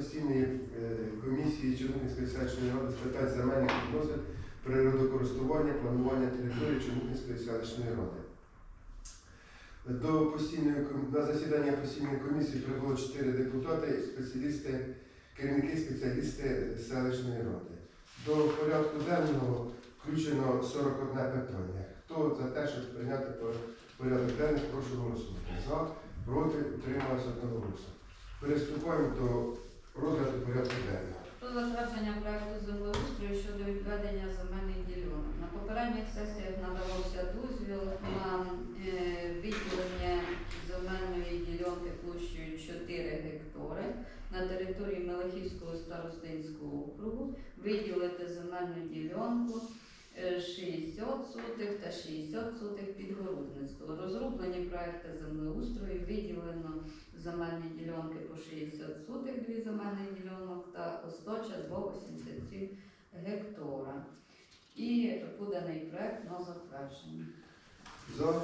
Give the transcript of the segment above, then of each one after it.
постійної е, комісії Чернігівської селищної ради з питань земельних відносин, природокористування, планування території Чернігівської селищної ради. До постійної на засідання постійної комісії прибуло 4 депутати, спеціалісти, керівники спеціалісти селищної ради. До порядку денного включено 41 питання. Хто за те, щоб прийняти порядок денний, прошу голосувати. За, проти, утрималися одноголосно. Приступаємо до розгляду порядку денного. Про затвердження проекту землеустрою щодо відведення земельних ділянок. На попередніх сесіях надавався дозвіл на е, виділення земельної ділянки площею 4 гектари на території Мелехівського старостинського округу, виділити земельну ділянку е, 60 сотих та 60 сотих під городництво. Розроблені проекти землеустрою виділено земельні ділянки по 60 сотих, дві земельні ділянок та осточа 2,87 гектара. І поданий проект на затвердження. За,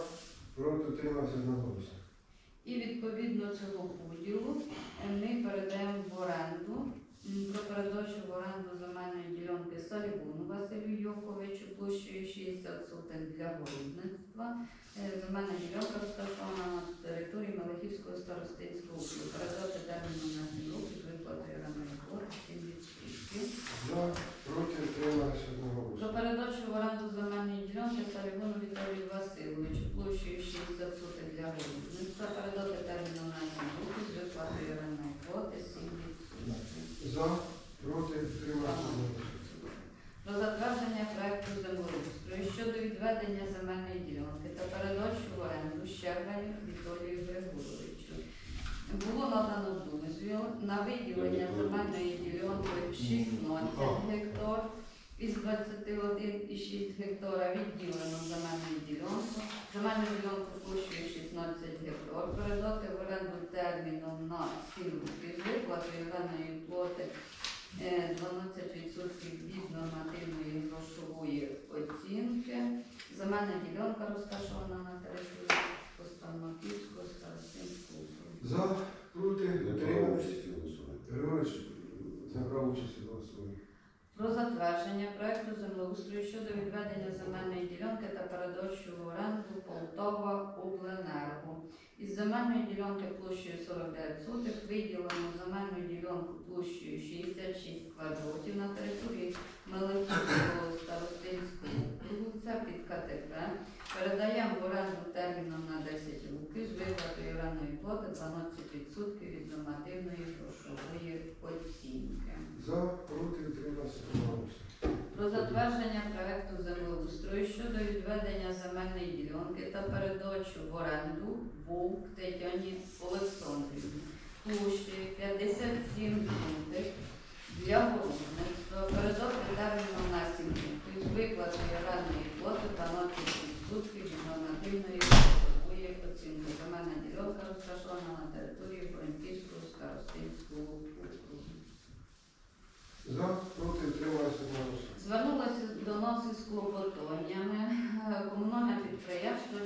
проти, утримався одноголосно. І відповідно цього поділу е, ми передаємо в оренду про передачу в оренду земельної ділянки Салівону Василю Йоковичу площею 60 сотень для городництва. Е, Земельна ділянка розташована на території Малахівського старостинського округу. Передати терміну на 7 років з виплатою орендної плати 7%. За, проти, утримався Про одноголосно. передачу в оренду земельної ділянки Салівону Віталію Васильовичу площею 60 сотень для городництва. Передати терміну на 7 років з виплатою орендної плати 7%. За, проти, утримався одноголосно. Про затвердження проекту землеустрою щодо відведення земельної ділянки та передачу в оренду Щербаню Віталію Григоровичу. Було надано дозвіл на виділення земельної ділянки 16 гектар із 21,6 гектара відділено земельну ділянку. Земельну ділянку площею 16 гектар передати в оренду терміном на 7 років плати е, 12% від нормативної грошової оцінки. Земельна ділянка розташована на території Постановківського старостинського округу. За, проти, участі в. Григорович не брав участь у голосуванні. Про затвердження проекту землеустрою щодо відведення земельної ділянки та передачу в оренду Полтава Обленерго. Із земельної ділянки площею 49 сотих виділено земельну ділянку площею 66 квадратів на території Меликівського старостинського округу. Це під КТП. Передаємо в оренду терміном на 10 років з виплатою орендної плати 12% від нормативної грошової оцінки. За, проти, утримався одноголосно. Про затвердження проекту землеустрою щодо відведення земельної ділянки та передачу в оренду Вовк Тетяні Олександрівні площею 57 сотих для городництва. Передати терміном на 7 років з виплатою орендної плати 12% від нормативної грошової оцінки. Земельна ділянка розташована на території Франківського старостинського округу. За, проти, утримався одноголосно. Звернулася до нас із клопотаннями е, комунальне підприємство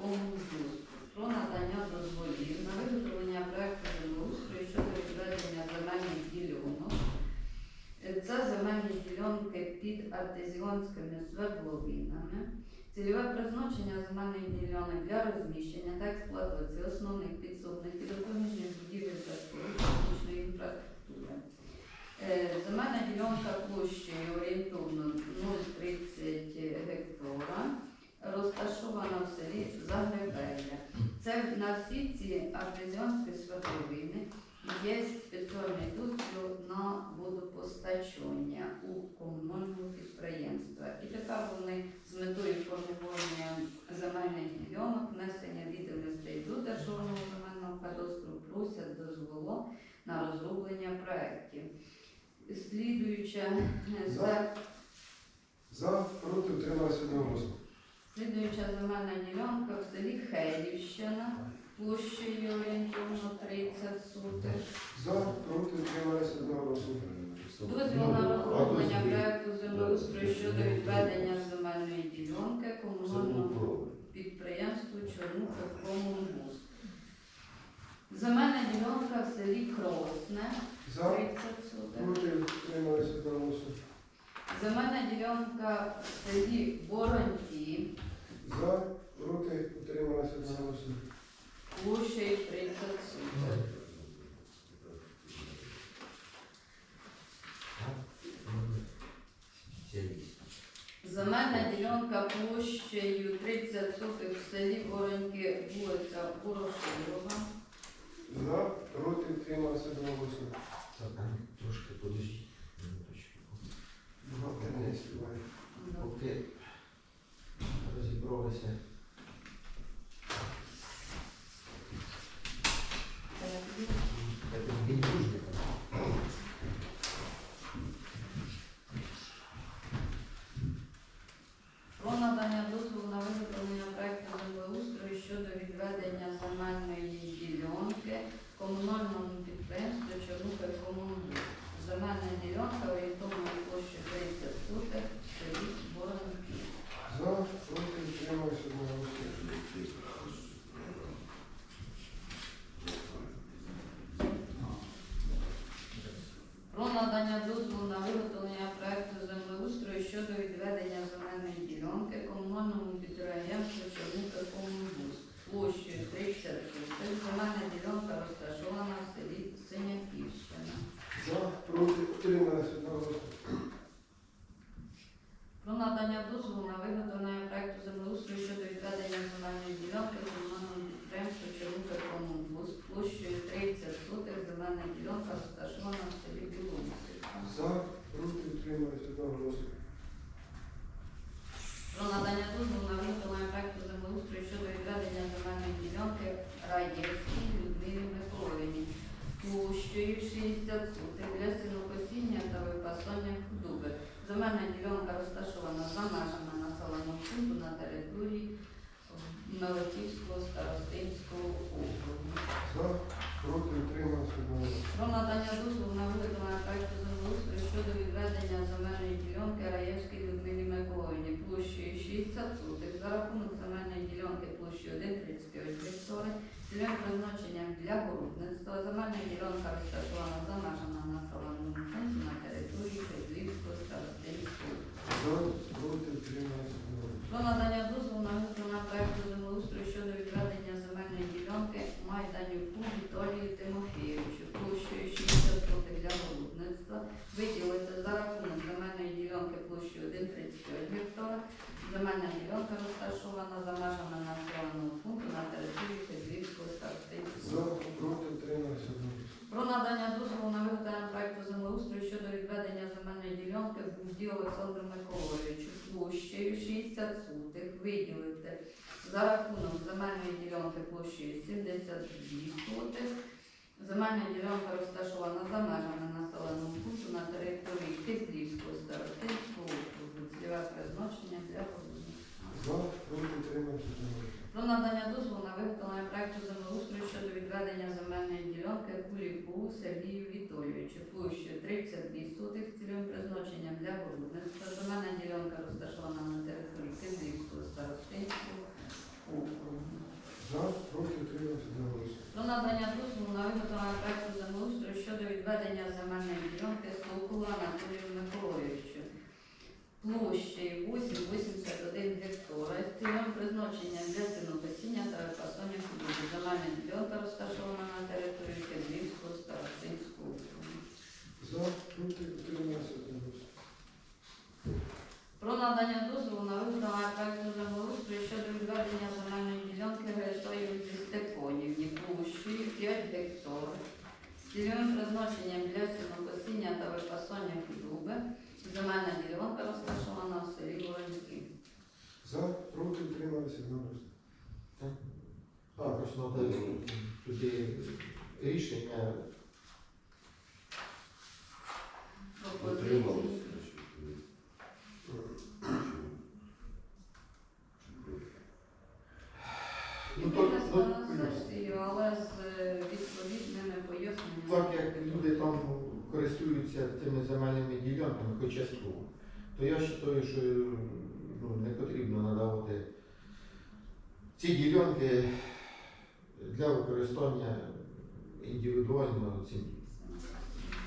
Комунбуд про надання дозволів на виготовлення проекту землеустрою щодо відведення земельних ділянок. Це земельні ділянки під артезіонськими свердловинами. Цільове призначення земельних ділянок для розміщення та експлуатації основних підсобних і допоміжних будівель та споруд технічної інфраструктури. Е, Земельна ділянка площею орієнтовно 0,30 гектара, розташована в селі Загребелля. Це на всі ці артезіанські свердловини є спеціальний дозвіл на водопостачання у комунального підприємства. І тепер вони з метою формування земельних ділянок, внесення відомостей до державного земельного кадастру просять дозволу на розроблення проєктів. Слідуюча е, За. за За, проти, утримався одноголосно. слідуюча земельна ділянка в селі Хейлівщина, площею орієнтовно 30 сотих. За, проти, утримався одноголосно. Дозвіл на розроблення проекту землеустрою щодо відведення земельної ділянки комунального підприємству Чорнуха Комунбуз. Земельна ділянка в селі Кросне 30 сотих. Проти, утрималися одноголосно. Земельна ділянка в селі Вороньки За, проти, утрималися одноголосно. площею 30 сотих. Земельна ділянка площею 30 сотих в селі Вороньки, вулиця Ворошилова. За, проти, утрималися одноголосно. Трошки подождіть. минуточку. Бухгалтер не співає. Поки розібралися. Я тут він дружний. Про надання дозволу на виготовлення проекту землеустрою щодо відведення земельної ділянки комунальному підприємству Чорнухай Комунбуд. Земельна ділянка орієнтовною площею 30 сотих в селі Воронки. За, проти, утрималися одноголосно. Про надання дозволу на виготовлення проекту землеустрою щодо відведення земельної ділянки комунальному підприємству Чорнухай Комунбуд. Площею 30 сотих. Земельна ділянка розташована в селі Синяківщина. За, проти, утрималися одноголосно. Про надання дозволу на виготовлення проекту землеустрою щодо відведення земельної ділянки комунальному підприємству Чорнука Комунбус площею 30 сотих земельна ділянка розташована в селі Білоусівка. За, проти, утрималися одноголосно. Про надання дозволу на виготовлення проекту землеустрою щодо відведення земельної ділянки Раєвській Людмилі Миколаївні площею 60 сотих для сінокосіння та випасання худоби. Земельна ділянка розташована за межами населеного пункту на території Меликівського старостинського округу. За, проти, одноголосно. Про надання дозволу на виготовлення проекту землеустрою щодо відведення земельної ділянки Раєвській Людмилі Миколаївні площею 60 сотих за рахунок земельної ділянки площею 1,35 гектари цільовим призначенням для городництва. Земельна ділянка розташована за межами населеного пункту на території Київського проти. Про надання дозволу на виконання проекту землеустрою щодо відведення земельної ділянки Майданюку Віталію Тимофійовичу площею 60 сотих для городництва, виділити за рахунок земельної ділянки площею 1,35 гектара. Земельна ділянка розташована за межами населеного пункту на території Київського За, старостинського проти, утрималися одноголосно. про надання дозволу на виготовлення проекту землеустрою щодо відведення Бузді Олександру Миколаївичу площею 60 сотих виділити за рахунок земельної ділянки площею 72 сотих. Земельна ділянка розташована за межами населеного пункту на території Кислівського старостинського округу. Цільове призначення для. За. Про надання дозволу на виготовлення проекту землеустрою щодо відведення земельної ділянки Куліку Сергію Вітолійовичу площею 32 сотих з цільовим призначенням для городництва. Земельна ділянка розташована на території Київського старостинського округу. За, проти, утрималися. Про надання дозволу на виготовлення проекту землеустрою щодо відведення земельної ділянки Столкова Анатолію Миколаївичу площею 8,81 гектара з цільовим призначенням для сінокосіння та випасання худоби. Земельна ділянка розташована на території Київського старостинського округу. За, проти, утрималися одноголосно. Про надання дозволу на виготовлення проекту землеустрою щодо відведення земельної ділянки Герасоївці Степанівні площею 5 гектар з цільовим призначенням для сінокосіння та випасання худоби. Земельна ділянка розташована в селі Вороньки. За, проти, утрималися одноголосно. Також треба туди рішення Пропозиції. Ну, то- Винесла ну, на сесію, але з е, відповідними поясненнями. Так як люди там користуються тими земельними ділянками, хоч частково, то я вважаю, що ну, не потрібно надавати ці ділянки для використання індивідуального цим.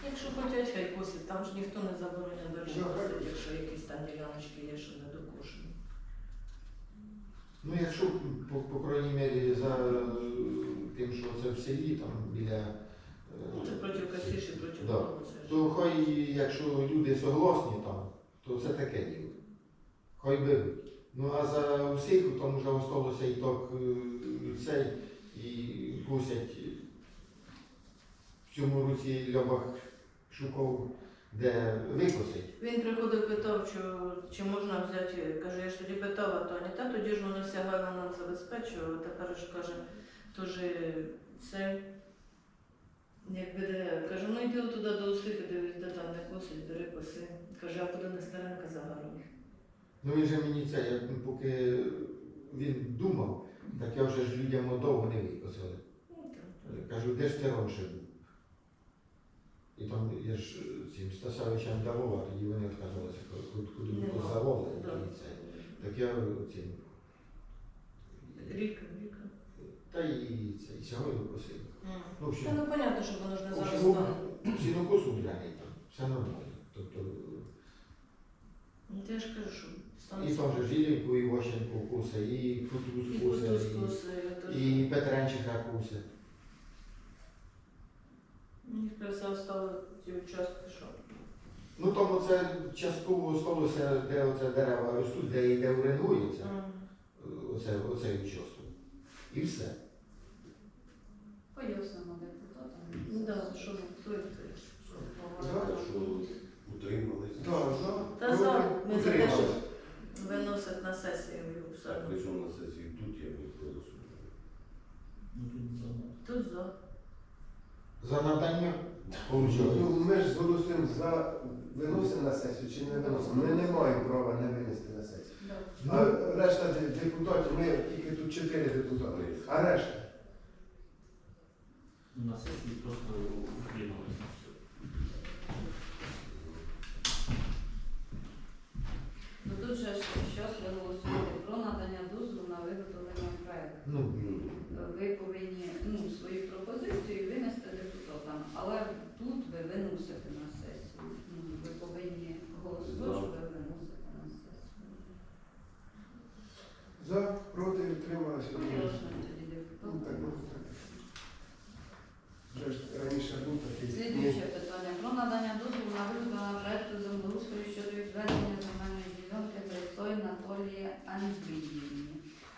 Якщо хочуть, хай косять, там ж ніхто не забороняє далі Ну, хай косить, якщо якісь там діляночки є, що не докошені. Ну, якщо по, по крайній мірі за е, тим, що це в селі, там біля. е, Ну, Це проти косіші, проти Да. То хай, якщо люди согласні там, то це таке діло. Хай беруть. Ну а за усіх там вже осталося і так е, цей, і косять в цьому році Льобах шукав, де викосить. Він приходив, питав, що, чи можна взяти, каже, я ж тоді питала Таня, та тоді ж воно сягало нам забезпечувало, тепер ж каже, теж це, як буде, каже, ну йди туди до усіх, дивись, де там не косить, бери коси. Каже, а куди не старенька за. Ну він же мені це, як поки він думав, так я вже ж людям довго не викосили. Ну, так. Кажу, де ж ти раніше був? І там я ж цим Стасовичам давав, тоді вони відказалися, куди, то. І це. Так я цим. Ріка, ріка. Та і це, і сьогодні косив. Ну, Та ну понятно, що воно ж не зараз стане. сінокосу гляний там, все нормально. Тобто, Ну, то я ж кажу, що стане. і там же Жилівку, і Ващенко косе, і Кутуз І косе, кутуз і, коси, теж. і Петренчиха косе. Мені все остало ті участки, що. Ну там оце частково осталося, де оце дерева ростуть, де і де уренгується. Оце, оцей участок. І все. Пояснимо депутатам. Ну да, що хто це? Що утримались. Да, за. Та за, ми за те, що виносить на сесію його Так, причому на сесії тут я не проголосував. Тут за. Тут За надання Ну, ми ж голосуємо за виносимо на сесію чи не виносимо. Ми не маємо права не винести на сесію. А решта де- депутатів, ми тільки тут чотири депутати. А решта? На сесії просто ухилилися. Ну тут же ж щось ви голосуєте про надання дозволу на виготовлення проекту. Ну, Ви повинні ну, свої пропозиції винести депутатам, але тут ви виносите на сесію. Ну, ви повинні голосувати, що ви виносите на сесію. За, проти, утрималися. Пояснюю тоді Ну, так, ну, депутатам. так. Вже ж раніше був такий. Слідуюче питання про надання дозволу на виготовлення проекту землеустрою щодо відведення земельної ділянки Трицой Анатолії Андріївні.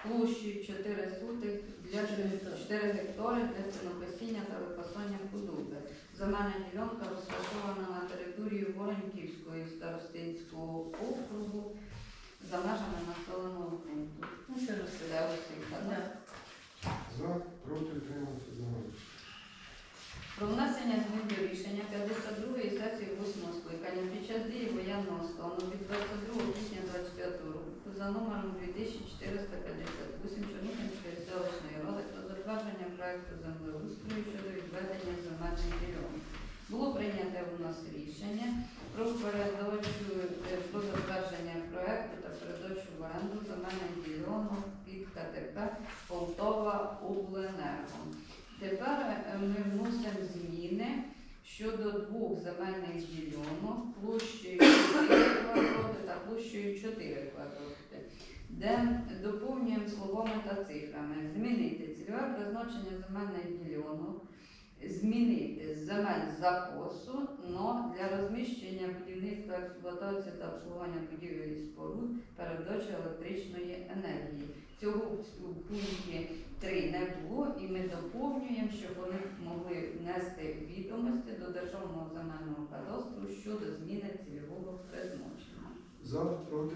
Площею 4 сутих для 4 гектари для сінокосіння та випасання худоби. Земельна ділянка розташована на території Вороньківської старостинського округу за межами населеного пункту. Ну, це так? Да. За, проти, утрималися. одного. Про внесення змін до рішення 52-ї сесії 8 скликання під час дії воєнного стану від 22 квітня 25 року за номером 2458 Чорнухинської селищної ради про затвердження проекту землеустрою щодо відведення земельних ділянок. Було прийнято у нас рішення про передачу е, про затвердження проекту та передачу в оренду земельних ділянок під КТП Полтова Обленерго. Тепер е, ми вносимо зміни щодо двох земельних ділянок площею 4 квадрати та площею 4 квадрати, де доповнюємо словами та цифрами. Змінити цільове призначення земельних ділянок, змінити земель закосу, но для розміщення будівництва, експлуатації та обслуговування будівель і споруд, передачі електричної енергії. Цього в пункті 3 не було, і ми доповнюємо, щоб вони могли внести відомості до Державного земельного кадастру щодо зміни цільового призначення. За, проти.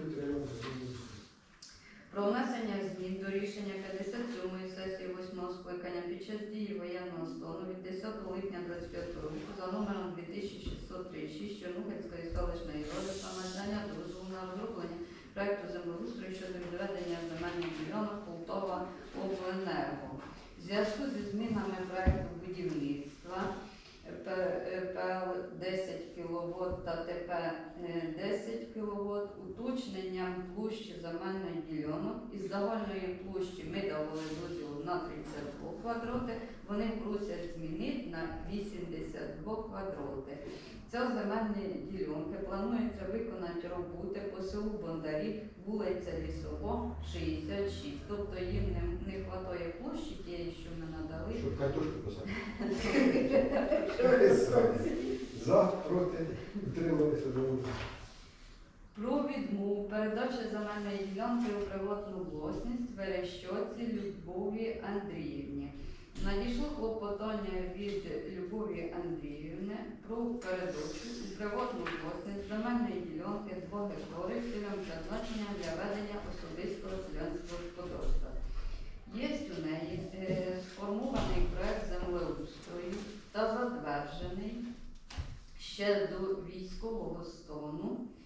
Про внесення змін до рішення 57-ї сесії 8 скликання під час дії воєнного стану від 10 липня 25 року за номером 2636 Чорнухинської селищної ради про надання дозволу на розроблення проекту землеустрою щодо відведення земельних ділянок Полтова Обленерго. В зв'язку зі змінами проекту будівництва ПЛ 10 кВт та ТП е, 10 кВт уточненням площі земельних ділянок із загальної площі ми давали дозвіл на 32 квадроти, вони просять змінити на 82 квадроти. Ця земельні ділянки планується виконати роботи по селу Бондарі, вулиця Лісова, 66. Тобто їм не, вистачає площі тієї, що ми надали. Щоб картошку посадити. За, проти, утрималися одноголосно. Про відмову передачі земельної ділянки у приватну власність Верещоці Любові Андріївні. Надійшло клопотання від Любові Андріївни про передачу у приватну земельної ділянки 2 гектари з цілем призначення для ведення особистого селянського господарства. Є у неї е, сформований проект землеустрою та затверджений ще до військового стану е,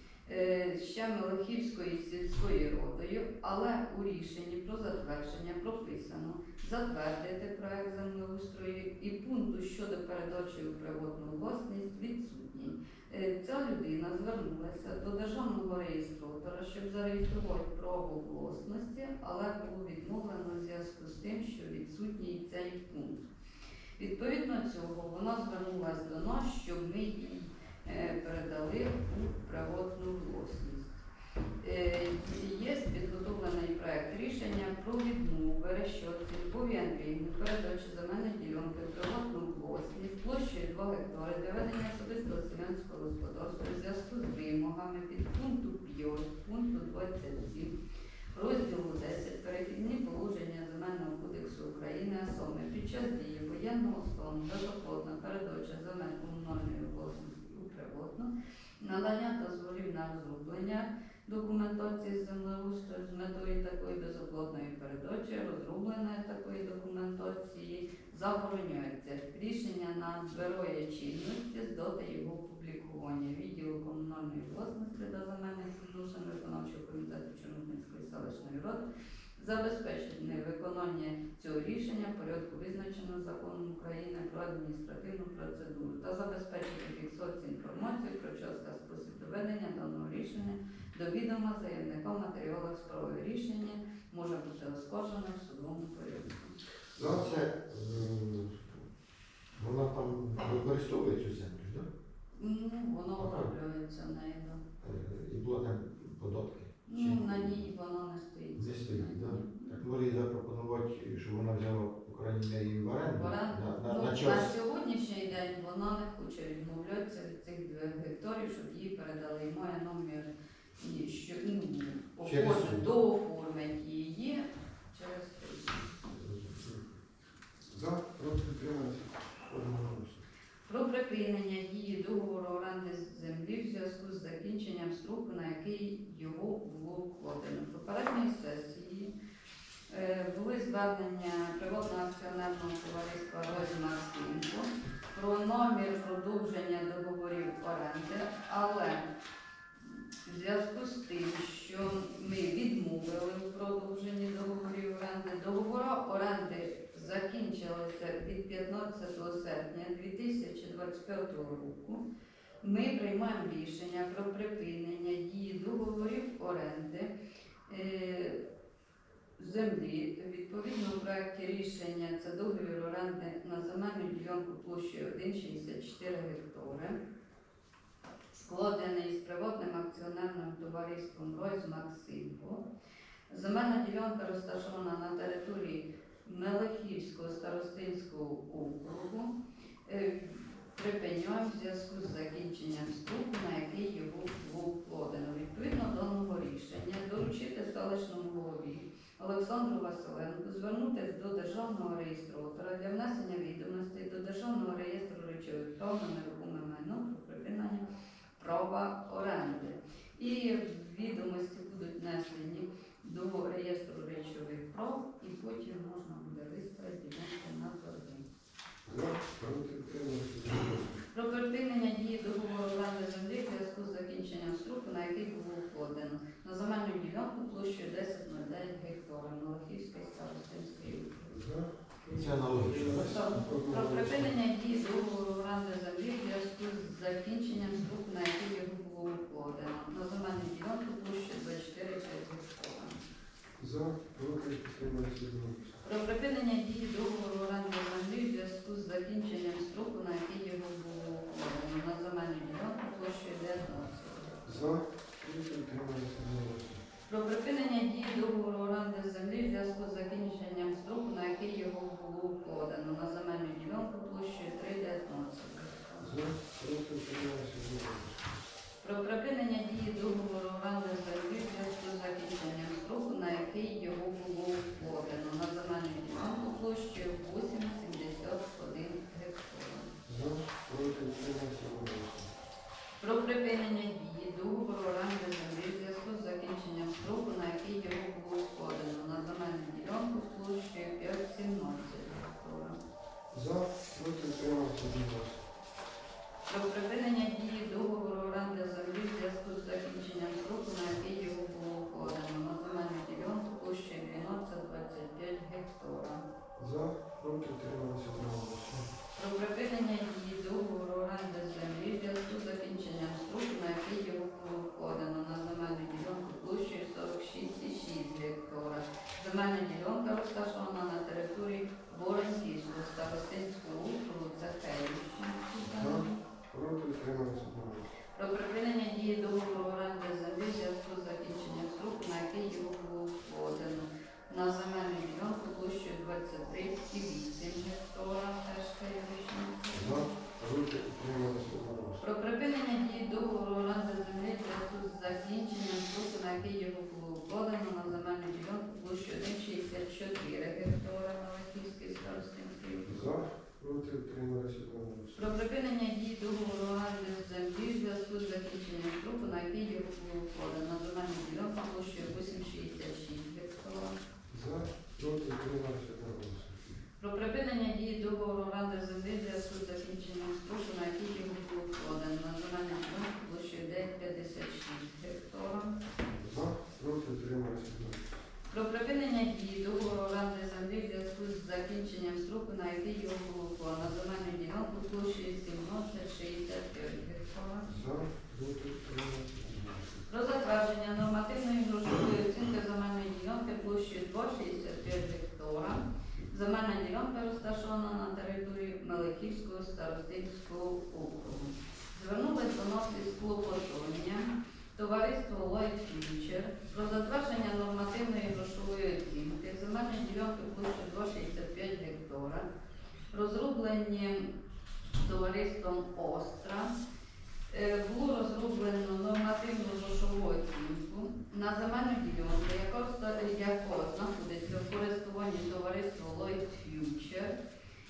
ще Мелихівською сільською радою, але у рішенні про затвердження прописано затвердити проект землеустрою і пункту щодо передачі у приватну власність відсутній. Е, Ця людина звернулася до державного реєстратора, щоб зареєструвати право власності, але було відмовлено в зв'язку з тим, що відсутній цей пункт. Відповідно цього, вона звернулася до нас, щоб ми е, передали у приватну власність. Е, Є підготовлений проект рішення про відмову Верещотці Любові Андріївні передачі земельної ділянки в приватну власність площею 2 гектари для ведення особистого селянського господарства у зв'язку з вимогами під пункту 5, пункту 27, розділу 10 перехідні положення Земельного кодексу України, а саме під час дії воєнного стану безоплатна передача земель комунальної власності у надання дозволів на розроблення документації землеустрою з метою такої безоплатної передачі, розроблення такої документації забороняється. Рішення набирає чинності з дати його опублікування. Відділу комунальної власності та земельних відносин виконавчого комітету Чорнобильської селищної ради забезпечить невиконання цього рішення в порядку визначеного законом України про адміністративну процедуру та забезпечити фіксацію інформації про час та спосіб доведення даного рішення до відома заявника в матеріалах справи. Рішення може бути оскаржене в судовому порядку. Ну, це м, вона там використовує цю землю, да? Ну, воно обробляється нею. да. Е, І було там податки. Ну, на ній воно не стоїть. Не стоїть, да? Так може запропонувати, щоб вона взяла, по крайній мірі, в оренду. В оренду. На, на, Ну, на час. сьогоднішній день вона не хоче відмовлятися від цих двох гектарів, щоб їй передали. І має номер, і що ну, Через оформ- суд. дооформить її через суд. За, проти, одноголосно. Про припинення дії договору оренди землі в зв'язку з закінченням строку, на який його було вкладено. Попередньої сесії е, були звернення приватного акціонерного товариства Сінко про намір продовження договорів оренди, але в зв'язку з тим, що ми відмовили у продовженні договорів оренди, договори оренди закінчилися від 15 серпня 2025 року. Ми приймаємо рішення про припинення дії договорів оренди е, землі. Відповідно, у проєкті рішення це договір оренди на земельну ділянку площею 1,64 гектари, складений з приватним акціонерним товариством Ройз Максимко. Земельна ділянка розташована на території Мелехівського старостинського округу. Припиняємо в зв'язку з закінченням строку, на який його було вкладено. Відповідно даного рішення доручити селищному голові Олександру Василенку звернутися до державного реєстратора для внесення відомостей до державного реєстру речових прав на нерухоме майно про припинення права оренди. І відомості будуть внесені до реєстру речових прав, і потім можна буде виставити на торги. За, проти, утрималися одноголосно. Про припинення дії договору оренди землі в зв'язку з закінченням строку, на який було вкладено на земельну ділянку площею 10,09 гектара Малахівської старостинської так? Про припинення дії договору оренди землі в зв'язку з закінченням закінченням строку, на який його було на земельну ділянку площею 17,65 гектара. За, проти, утримались одноголосно. Про затвердження нормативної грошової оцінки земельної ділянки площею 2,65 гектара. Земельна ділянка розташована на території Меликівського старостинського округу. Звернулись до нас із клопотання товариство Light Future про затвердження нормативної грошової оцінки земельної ділянки площею 2,65 гектара, розроблені товариством Остра. Е, Було розроблено нормативну грошову оцінку на земельну ділянку, яка знаходиться в користуванні товариства Lloyd Future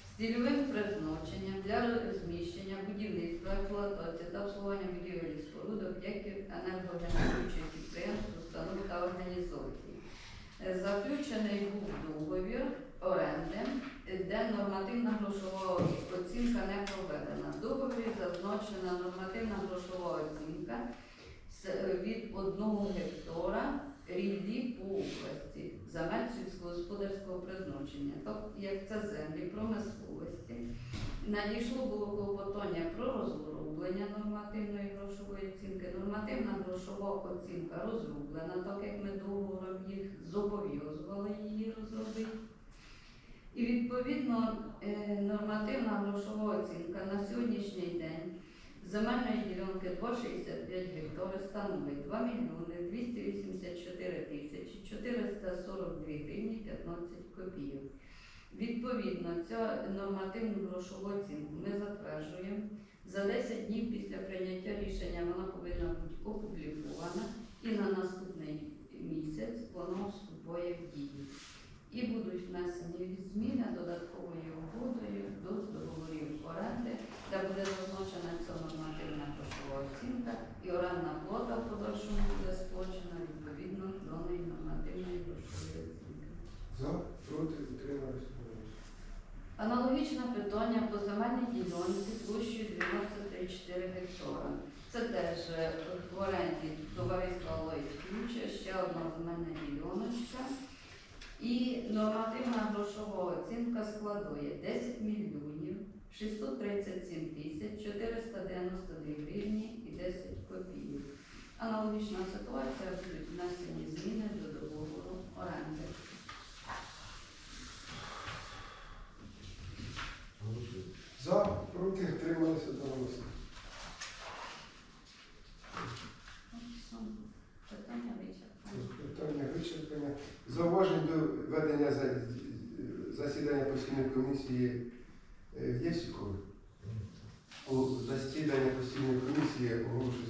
з цільовим призначенням для розміщення будівництва, експлуатації та обслуговування будівель і споруд, об'єктів енергогенеруючих підприємств, установ та організацій. Е, Заключений був договір оренди, де нормативна грошова оцінка не проведена. В договорі зазначена нормативна грошова оцінка від 1 гектора ріллі по області земель сільськогосподарського призначення, тобто як це землі промисловості. Надійшло було клопотання про розроблення нормативної грошової оцінки. Нормативна грошова оцінка розроблена, так як ми договором їх зобов'язували її розробити. І відповідно е, нормативна грошова оцінка на сьогоднішній день земельної ділянки 2,65 гектари становить 2 мільйони 284 тисячі 442 гривні 15 копійок. Відповідно, ця нормативну грошову оцінку ми затверджуємо. За 10 днів після прийняття рішення вона повинна бути опублікована і на наступний місяць вона вступає в дію. І будуть внесені зміни додатковою угодою до договорів оренди, де буде зазначена ця нормативна грошова оцінка і орендна плата в подальшому буде сплачена відповідно до неї нормативної грошової оцінки. За, проти, утримались. Аналогічне питання по земельній ділянці площею 12,4 гектара. Це теж е, в оренді товариства Lloyd Future, ще одна земельна діляночка. І нормативна грошова оцінка складує 10 мільйонів 637 тисяч 492 гривні і 10 копійок. Аналогічна ситуація будуть внесені зміни до договору оренди. За, проти, трималися одноголосно. Питання вичерпані. Питання вичерпання. Зауважень до ведення за- засідання постійної комісії є сіколи? У засідання постійної комісії оголошую